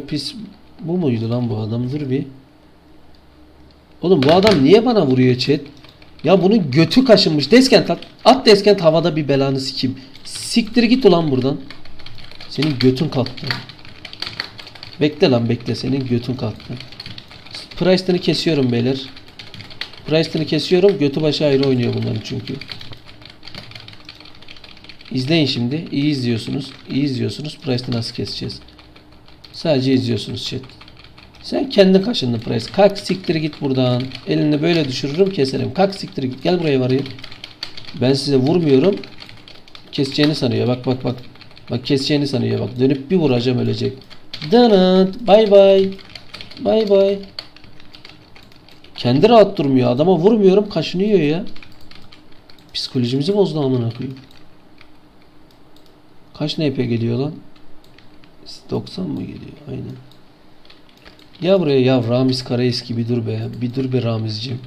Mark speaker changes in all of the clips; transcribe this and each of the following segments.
Speaker 1: Pis bu muydu lan bu adam? Dur bir. Oğlum bu adam niye bana vuruyor chat? Ya bunun götü kaşınmış. Deskent at. At deskent havada bir belanı sikeyim. Siktir git ulan buradan. Senin götün kalktı. Bekle lan bekle. Senin götün kalktı. Price'ını kesiyorum beyler. Price'ını kesiyorum. Götü başı ayrı oynuyor bunların çünkü. İzleyin şimdi. İyi izliyorsunuz. İyi izliyorsunuz. Price'ı nasıl keseceğiz? Sadece izliyorsunuz chat. Sen kendi kaşındın Price. Kalk siktir git buradan. Elini böyle düşürürüm keserim. Kalk siktir git. Gel buraya varayım. Ben size vurmuyorum. Keseceğini sanıyor. Bak bak bak. Bak keseceğini sanıyor. Bak dönüp bir vuracağım ölecek. Danat. Bay bay. Bay bay. Kendi rahat durmuyor. Adama vurmuyorum kaşınıyor ya. Psikolojimizi bozdu amına koyayım. Kaç NP geliyor lan? 90 mı geliyor? Aynen. Ya buraya ya Ramiz Karaeski bir dur be. Bir dur be Ramizciğim.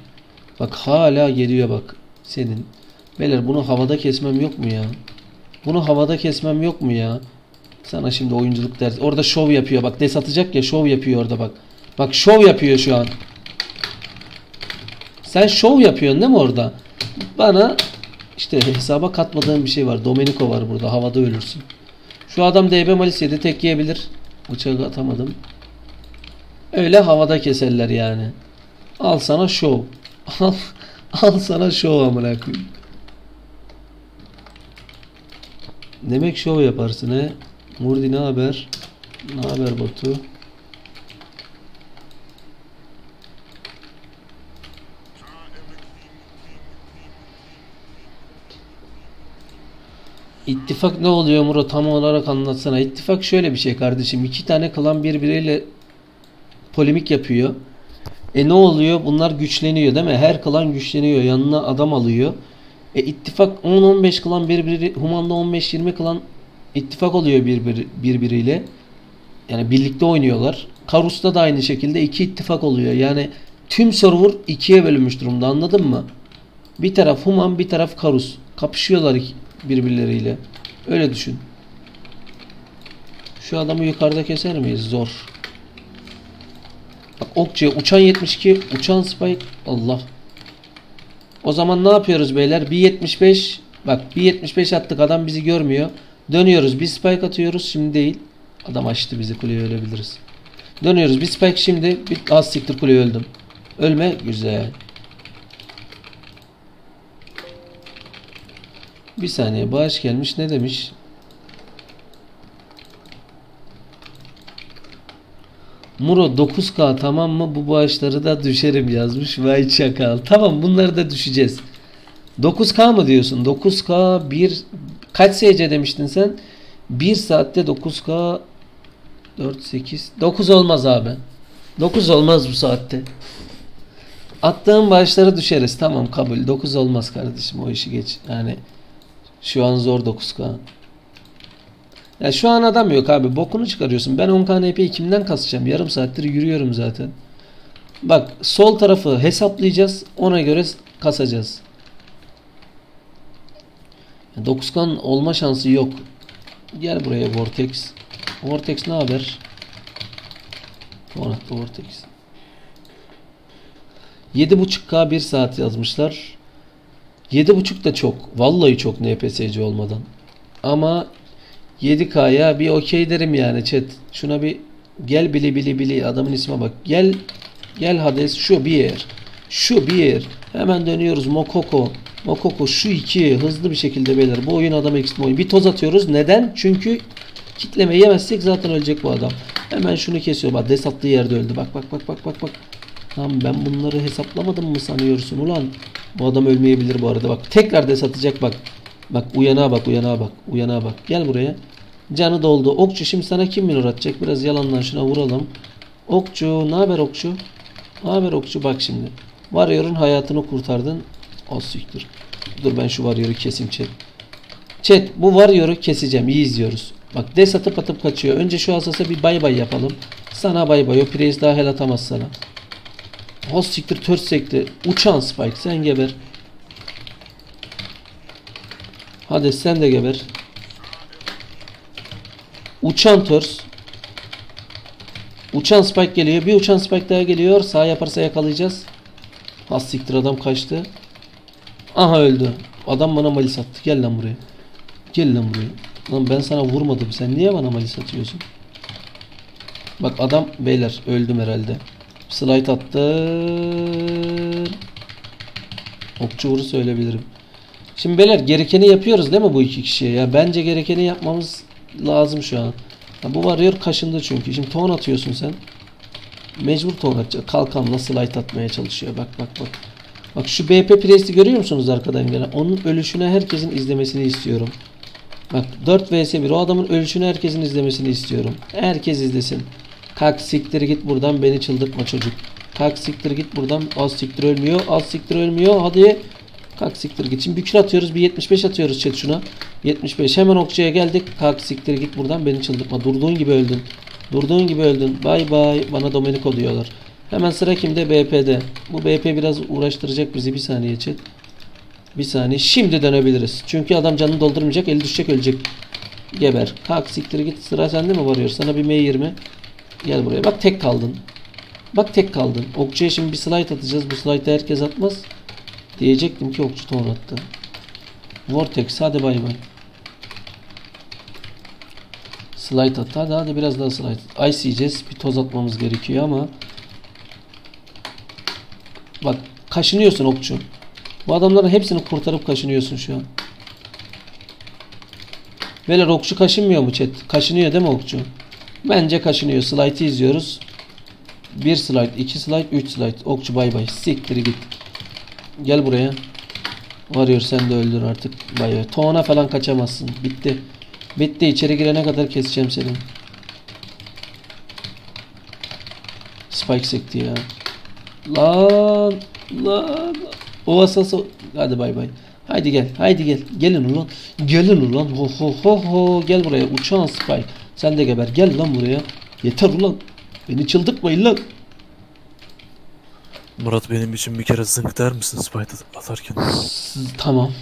Speaker 1: Bak hala geliyor bak. Senin. Beyler bunu havada kesmem yok mu ya? Bunu havada kesmem yok mu ya? Sana şimdi oyunculuk dersi. Orada şov yapıyor. Bak des atacak ya şov yapıyor orada bak. Bak şov yapıyor şu an. Sen şov yapıyorsun değil mi orada? Bana işte hesaba katmadığım bir şey var. Domenico var burada. Havada ölürsün. Şu adam DB Malis. Tek yiyebilir. Bıçağı atamadım. Öyle havada keserler yani. Al sana şov. Al, al sana şov amına koyayım. Demek şov yaparsın he. Murdi ne haber? Ne haber Batu? İttifak ne oluyor Murat tam olarak anlatsana. İttifak şöyle bir şey kardeşim. İki tane klan birbiriyle polemik yapıyor. E ne oluyor? Bunlar güçleniyor değil mi? Her klan güçleniyor. Yanına adam alıyor. E ittifak 10-15 klan birbiri Human'da 15-20 klan ittifak oluyor birbiri, birbiriyle. Yani birlikte oynuyorlar. Karus'ta da aynı şekilde iki ittifak oluyor. Yani tüm server ikiye bölünmüş durumda anladın mı? Bir taraf Human bir taraf Karus. Kapışıyorlar birbirleriyle. Öyle düşün. Şu adamı yukarıda keser miyiz? Zor. Bak okçuya uçan 72 uçan spike Allah. O zaman ne yapıyoruz beyler? 1.75 bak 1.75 attık adam bizi görmüyor. Dönüyoruz bir spike atıyoruz şimdi değil. Adam açtı bizi kuleye ölebiliriz. Dönüyoruz bir spike şimdi bir az siktir kuleye öldüm. Ölme güzel. Bir saniye bağış gelmiş ne demiş? Muro 9K tamam mı? Bu bağışları da düşerim yazmış. Vay çakal. Tamam bunları da düşeceğiz. 9K mı diyorsun? 9K 1 kaç SC demiştin sen? 1 saatte 9K 4 8 9 olmaz abi. 9 olmaz bu saatte. Attığın bağışları düşeriz. Tamam kabul. 9 olmaz kardeşim. O işi geç. Yani şu an zor 9K. Ya şu an adam yok abi. Bokunu çıkarıyorsun. Ben 10k NP'yi kimden kasacağım? Yarım saattir yürüyorum zaten. Bak sol tarafı hesaplayacağız. Ona göre kasacağız. 9K'nın olma şansı yok. Gel buraya Vortex. Vortex ne haber? Vortex. 7.5K 1 saat yazmışlar. 7.5 da çok. Vallahi çok NPSC olmadan. Ama 7K'ya bir okey derim yani chat. Şuna bir gel bili bili bili adamın isme bak. Gel gel Hades şu bir yer. Şu bir yer. Hemen dönüyoruz Mokoko. Mokoko şu iki hızlı bir şekilde beyler. Bu oyun adam eksiltme oyun. Bir toz atıyoruz. Neden? Çünkü kitleme yemezsek zaten ölecek bu adam. Hemen şunu kesiyor. Bak des attığı yerde öldü. Bak bak bak bak bak bak. Tamam ben bunları hesaplamadım mı sanıyorsun ulan? Bu adam ölmeyebilir bu arada. Bak tekrar des atacak bak. Bak uyana bak uyana bak. Uyana bak. Gel buraya. Canı doldu. Okçu şimdi sana kim minor atacak? Biraz yalandan şuna vuralım. Okçu. Ne haber okçu? Ne haber okçu? Bak şimdi. Warrior'ın hayatını kurtardın. O siktir. Dur ben şu Warrior'ı keseyim chat. Chat bu Warrior'ı keseceğim. İyi izliyoruz. Bak des atıp atıp kaçıyor. Önce şu asasa bir bay bay yapalım. Sana bay bay. O Priest daha hel atamaz sana. O siktir tört sekti. Uçan Spike sen geber. Hadi sen de geber. Uçan törs. Uçan spike geliyor. Bir uçan spike daha geliyor. Sağ yaparsa yakalayacağız. Az siktir adam kaçtı. Aha öldü. Adam bana malis attı. Gel lan buraya. Gel lan buraya. Lan ben sana vurmadım. Sen niye bana malis atıyorsun? Bak adam beyler öldüm herhalde. Slide attı. Okçu vuru söyleyebilirim. Şimdi beyler gerekeni yapıyoruz değil mi bu iki kişiye? Ya bence gerekeni yapmamız lazım şu an. Ya bu varıyor kaşındı çünkü. Şimdi ton atıyorsun sen. Mecbur ton atacak. Kalkanla slide atmaya çalışıyor. Bak bak bak. Bak şu BP Priest'i görüyor musunuz arkadan gelen? Onun ölüşüne herkesin izlemesini istiyorum. Bak 4 vs 1 o adamın ölüşünü herkesin izlemesini istiyorum. Herkes izlesin. Kalk siktir git buradan beni çıldırtma çocuk. Kalk siktir git buradan az siktir ölmüyor. Az siktir ölmüyor. Hadi. Kalk siktir git. Şimdi bir kür atıyoruz. Bir 75 atıyoruz chat şuna. 75. Hemen okçuya geldik. Kalk siktir git buradan beni çıldırtma. Durduğun gibi öldün. Durduğun gibi öldün. Bay bay. Bana Domenico diyorlar. Hemen sıra kimde? BP'de. Bu BP biraz uğraştıracak bizi. Bir saniye chat. Bir saniye. Şimdi dönebiliriz. Çünkü adam canını doldurmayacak. Eli düşecek ölecek. Geber. Kalk siktir git. Sıra sende mi varıyor? Sana bir M20. Gel buraya. Bak tek kaldın. Bak tek kaldın. Okçuya şimdi bir slide atacağız. Bu slide'ı herkes atmaz. Diyecektim ki okçu ton attı. Vortex hadi bay bay. Slide attı. Hadi hadi biraz daha slide. Ice yiyeceğiz. Bir toz atmamız gerekiyor ama Bak kaşınıyorsun okçu. Bu adamların hepsini kurtarıp kaşınıyorsun şu an. Beyler okçu kaşınmıyor mu chat? Kaşınıyor değil mi okçu? Bence kaşınıyor. Slide'ı izliyoruz. Bir slide, iki slide, üç slide. Okçu bay bay. Siktir git. Gel buraya. Varıyor sen de öldür artık. Bay bay. Toğuna falan kaçamazsın. Bitti. Bitti. İçeri girene kadar keseceğim seni. Spike sekti ya. Lan lan. O asası. Hadi bay bay. Haydi gel. Haydi gel. Gelin ulan. Gelin ulan. Ho ho ho ho. Gel buraya. Uçağın Spike. Sen de geber. Gel lan buraya. Yeter ulan. Beni çıldırtmayın lan.
Speaker 2: Murat benim için bir kere zınk der misin Spite atarken?
Speaker 1: Tamam.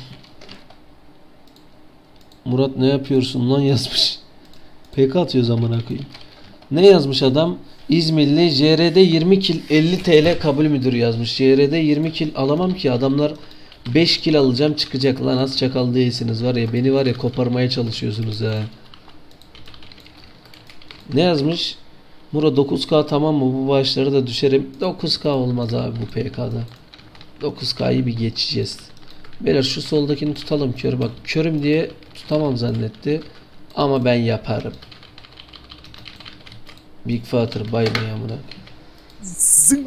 Speaker 1: Murat ne yapıyorsun lan yazmış. PK atıyor zamana koyayım. Ne yazmış adam? İzmirli JR'de 20 kil 50 TL kabul müdür yazmış. JR'de 20 kil alamam ki adamlar 5 kil alacağım çıkacak lan az çakal değilsiniz var ya beni var ya koparmaya çalışıyorsunuz ha. Ne yazmış? Mura 9K tamam mı? Bu bağışları da düşerim. 9K olmaz abi bu PK'da. 9K'yı bir geçeceğiz. Beyler şu soldakini tutalım kör. Bak körüm diye tutamam zannetti. Ama ben yaparım. Big Father bay bay amına.
Speaker 2: Zınk.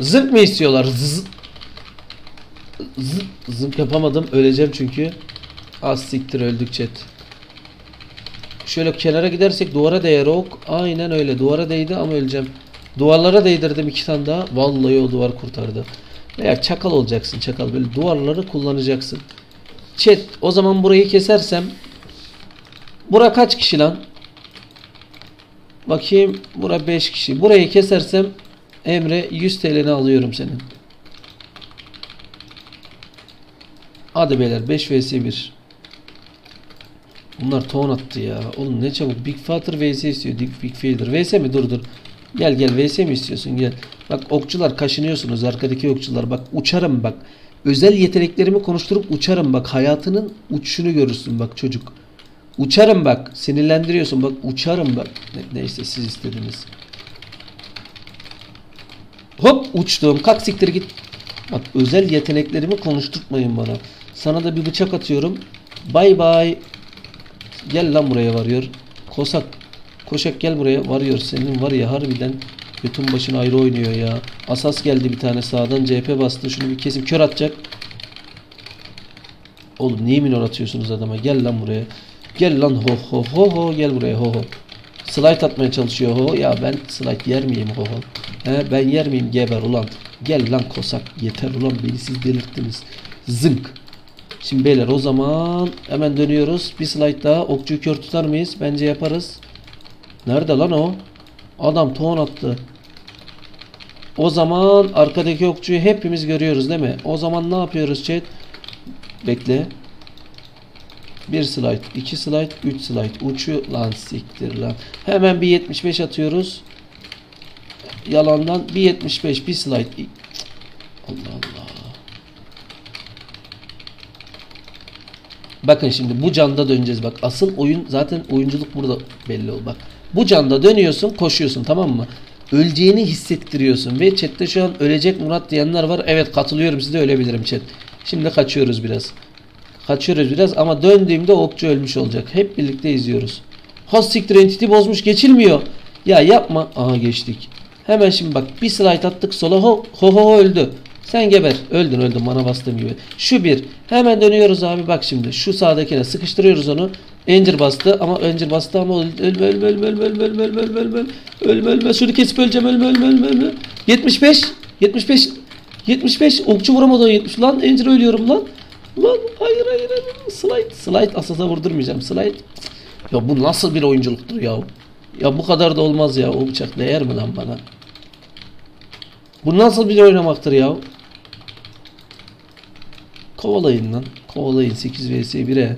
Speaker 1: Zınk mı istiyorlar? Zzz. Zınk yapamadım. Öleceğim çünkü. Az siktir öldük chat. Şöyle kenara gidersek duvara değer ok. Aynen öyle. Duvara değdi ama öleceğim. Duvarlara değdirdim iki tane daha. Vallahi o duvar kurtardı. Veya çakal olacaksın çakal. Böyle duvarları kullanacaksın. Chat o zaman burayı kesersem Bura kaç kişi lan? Bakayım. Bura 5 kişi. Burayı kesersem Emre 100 TL'ni alıyorum senin. Hadi beyler 5 vs 1. Bunlar ton attı ya. Oğlum ne çabuk. Big Father vs istiyor. Big, Big Father. Vs mi? Dur dur. Gel gel vs mi istiyorsun? Gel. Bak okçular kaşınıyorsunuz. Arkadaki okçular. Bak uçarım bak. Özel yeteneklerimi konuşturup uçarım bak. Hayatının uçuşunu görürsün bak çocuk. Uçarım bak. Sinirlendiriyorsun bak. Uçarım bak. Ne, neyse siz istediniz. Hop uçtum. Kalk siktir git. Bak özel yeteneklerimi konuşturtmayın bana. Sana da bir bıçak atıyorum. Bay bay. Gel lan buraya varıyor. Kosak. Koşak gel buraya varıyor. Senin var ya harbiden götün başına ayrı oynuyor ya. Asas geldi bir tane sağdan CHP bastı. Şunu bir kesim kör atacak. Oğlum niye minor atıyorsunuz adama? Gel lan buraya. Gel lan ho ho ho ho gel buraya ho ho. Slide atmaya çalışıyor ho. Ya ben slide yer miyim ho ho? He ben yer miyim geber ulan. Gel lan kosak. Yeter ulan beni siz delirttiniz. Zınk. Şimdi beyler o zaman hemen dönüyoruz. Bir slide daha. Okçuyu kör tutar mıyız? Bence yaparız. Nerede lan o? Adam ton attı. O zaman arkadaki okçuyu hepimiz görüyoruz değil mi? O zaman ne yapıyoruz chat? Bekle. Bir slide, iki slide, üç slide. Uçuyor lan siktir lan. Hemen bir 75 atıyoruz. Yalandan bir 75 bir slide. Allah Allah. Bakın şimdi bu canda döneceğiz bak. Asıl oyun zaten oyunculuk burada belli ol bak. Bu canda dönüyorsun koşuyorsun tamam mı? Öleceğini hissettiriyorsun ve chatte şu an ölecek Murat diyenler var. Evet katılıyorum size ölebilirim chat. Şimdi kaçıyoruz biraz. Kaçıyoruz biraz ama döndüğümde okçu ölmüş olacak. Hep birlikte izliyoruz. Has siktir entity bozmuş geçilmiyor. Ya yapma. Aha geçtik. Hemen şimdi bak bir slide attık sola ho ho ho, öldü. Sen geber. Öldün öldün bana bastığım gibi. Şu bir. Hemen dönüyoruz abi bak şimdi. Şu sağdakine sıkıştırıyoruz onu. Encir bastı ama Encir bastı ama öl- ölme ölme ölme ölme ölme ölme ölme ölme ölme ölme ölme şunu kesip öleceğim ölme ölme ölme ölme 75 75 75 okçu vuramadı o 70 lan Encir ölüyorum lan lan hayır hayır hayır slide slide asasa vurdurmayacağım slide ya bu nasıl bir oyunculuktur ya ya bu kadar da olmaz ya o bıçak değer mi lan bana bu nasıl bir oynamaktır ya kovalayın lan kovalayın 8 vs 1'e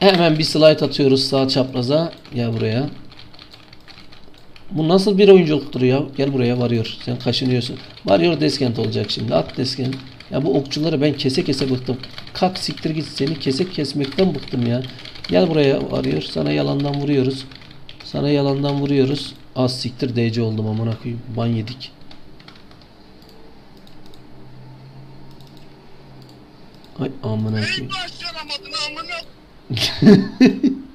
Speaker 1: Hemen bir slide atıyoruz sağ çapraza. Gel buraya. Bu nasıl bir oyunculuktur ya? Gel buraya varıyor. Sen kaşınıyorsun. Varıyor deskent olacak şimdi. At deskent. Ya bu okçuları ben kese kese bıktım. Kalk siktir git seni kese kesmekten bıktım ya. Gel buraya varıyor. Sana yalandan vuruyoruz. Sana yalandan vuruyoruz. Az siktir DC oldum amına koyayım. Ban yedik. Ay amına koyayım.
Speaker 3: Neyi başaramadın amına?